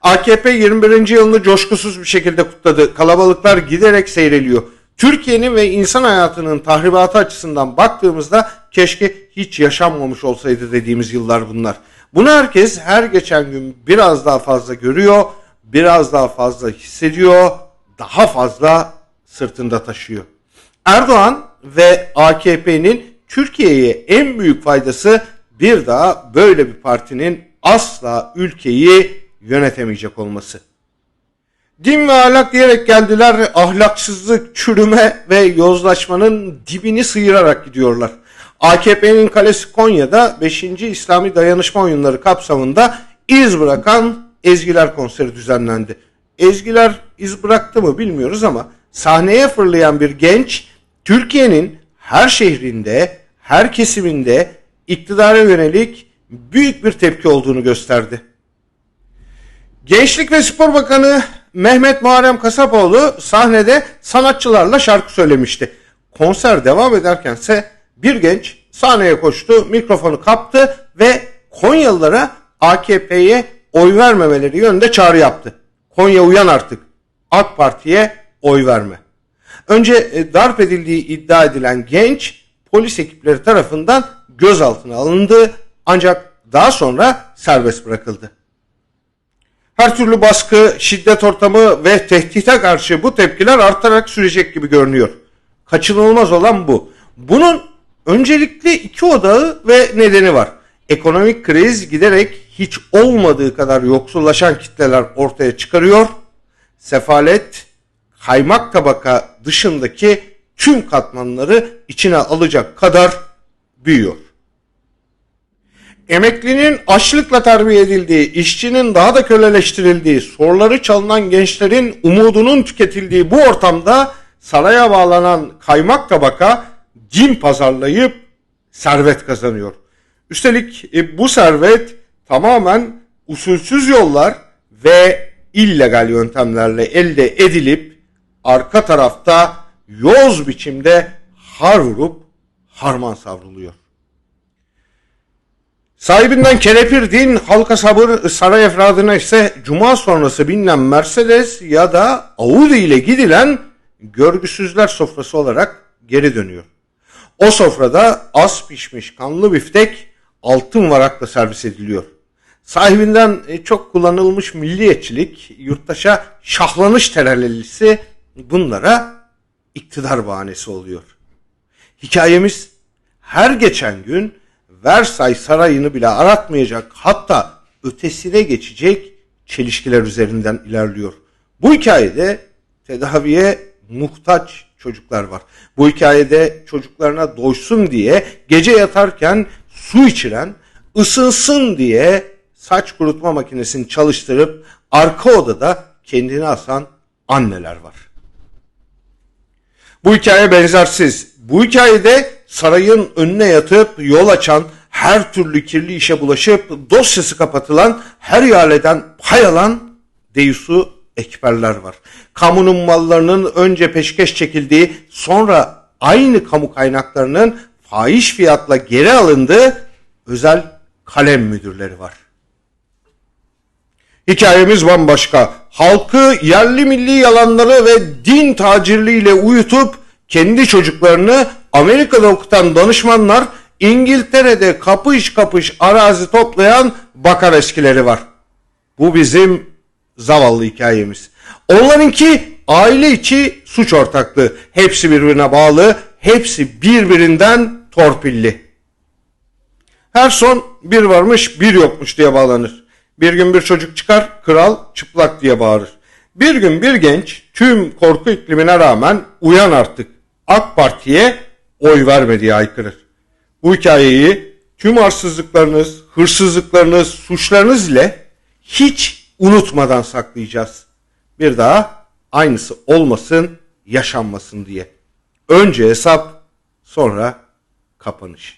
AKP 21. yılını coşkusuz bir şekilde kutladı. Kalabalıklar giderek seyreliyor. Türkiye'nin ve insan hayatının tahribatı açısından baktığımızda keşke hiç yaşanmamış olsaydı dediğimiz yıllar bunlar. Bunu herkes her geçen gün biraz daha fazla görüyor, biraz daha fazla hissediyor, daha fazla sırtında taşıyor. Erdoğan ve AKP'nin Türkiye'ye en büyük faydası bir daha böyle bir partinin asla ülkeyi yönetemeyecek olması. Din ve ahlak diyerek geldiler, ahlaksızlık, çürüme ve yozlaşmanın dibini sıyırarak gidiyorlar. AKP'nin kalesi Konya'da 5. İslami Dayanışma Oyunları kapsamında iz bırakan Ezgiler konseri düzenlendi. Ezgiler iz bıraktı mı bilmiyoruz ama sahneye fırlayan bir genç Türkiye'nin her şehrinde, her kesiminde iktidara yönelik büyük bir tepki olduğunu gösterdi. Gençlik ve Spor Bakanı Mehmet Muharrem Kasapoğlu sahnede sanatçılarla şarkı söylemişti. Konser devam ederkense bir genç sahneye koştu, mikrofonu kaptı ve Konyalılara AKP'ye oy vermemeleri yönünde çağrı yaptı. Konya uyan artık. AK Parti'ye oy verme. Önce e, darp edildiği iddia edilen genç polis ekipleri tarafından gözaltına alındı ancak daha sonra serbest bırakıldı. Her türlü baskı, şiddet ortamı ve tehdite karşı bu tepkiler artarak sürecek gibi görünüyor. Kaçınılmaz olan bu. Bunun öncelikli iki odağı ve nedeni var. Ekonomik kriz giderek hiç olmadığı kadar yoksullaşan kitleler ortaya çıkarıyor. Sefalet, kaymak tabaka dışındaki tüm katmanları içine alacak kadar büyüyor. Emeklinin açlıkla terbiye edildiği, işçinin daha da köleleştirildiği, soruları çalınan gençlerin umudunun tüketildiği bu ortamda saraya bağlanan kaymak tabaka cin pazarlayıp servet kazanıyor. Üstelik e, bu servet tamamen usulsüz yollar ve illegal yöntemlerle elde edilip arka tarafta yoz biçimde har vurup harman savruluyor. Sahibinden kelepir din, halka sabır, saray efradına ise cuma sonrası bilinen Mercedes ya da Audi ile gidilen görgüsüzler sofrası olarak geri dönüyor. O sofrada az pişmiş kanlı biftek altın varakla servis ediliyor. Sahibinden e, çok kullanılmış milliyetçilik, yurttaşa şahlanış terellisi bunlara iktidar bahanesi oluyor. Hikayemiz her geçen gün Versay Sarayı'nı bile aratmayacak hatta ötesine geçecek çelişkiler üzerinden ilerliyor. Bu hikayede tedaviye muhtaç çocuklar var. Bu hikayede çocuklarına doysun diye gece yatarken su içiren, ısınsın diye saç kurutma makinesini çalıştırıp arka odada kendini asan anneler var. Bu hikaye benzersiz. Bu hikayede sarayın önüne yatıp yol açan, her türlü kirli işe bulaşıp dosyası kapatılan, her ihaleden pay alan deyusu ekberler var. Kamunun mallarının önce peşkeş çekildiği, sonra aynı kamu kaynaklarının fahiş fiyatla geri alındığı özel kalem müdürleri var. Hikayemiz bambaşka. Halkı yerli milli yalanları ve din tacirliğiyle uyutup kendi çocuklarını Amerika'da okutan danışmanlar İngiltere'de kapış kapış arazi toplayan bakar eskileri var. Bu bizim zavallı hikayemiz. Onlarınki aile içi suç ortaklığı. Hepsi birbirine bağlı, hepsi birbirinden torpilli. Her son bir varmış bir yokmuş diye bağlanır. Bir gün bir çocuk çıkar, kral çıplak diye bağırır. Bir gün bir genç tüm korku iklimine rağmen uyan artık AK Parti'ye oy verme diye haykırır. Bu hikayeyi tüm arsızlıklarınız, hırsızlıklarınız, suçlarınız ile hiç unutmadan saklayacağız. Bir daha aynısı olmasın, yaşanmasın diye. Önce hesap, sonra kapanış.